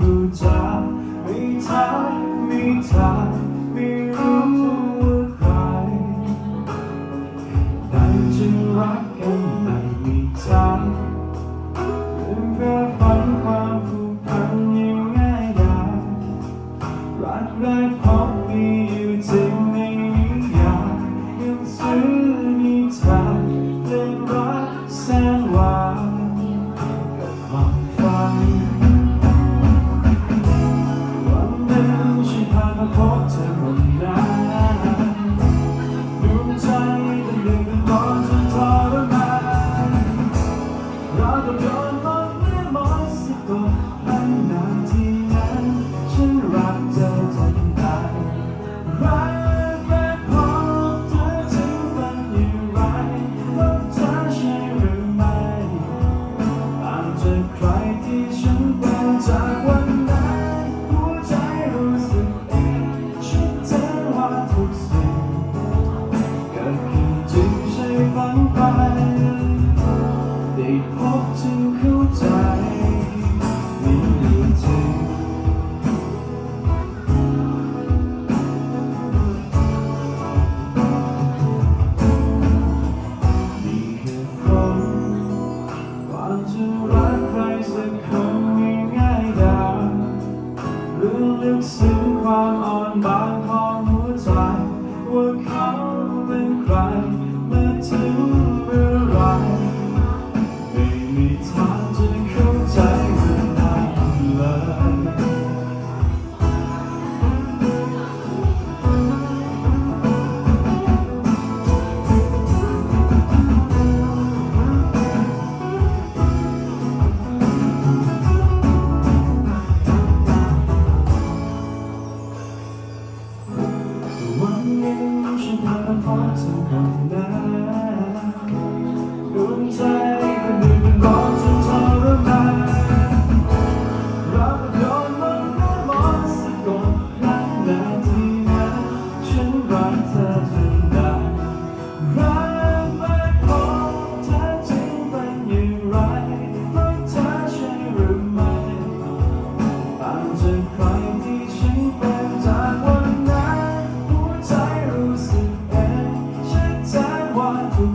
รู้จักไม่ทักไม่ทัก I don't know my 思念，是他无才阻挡。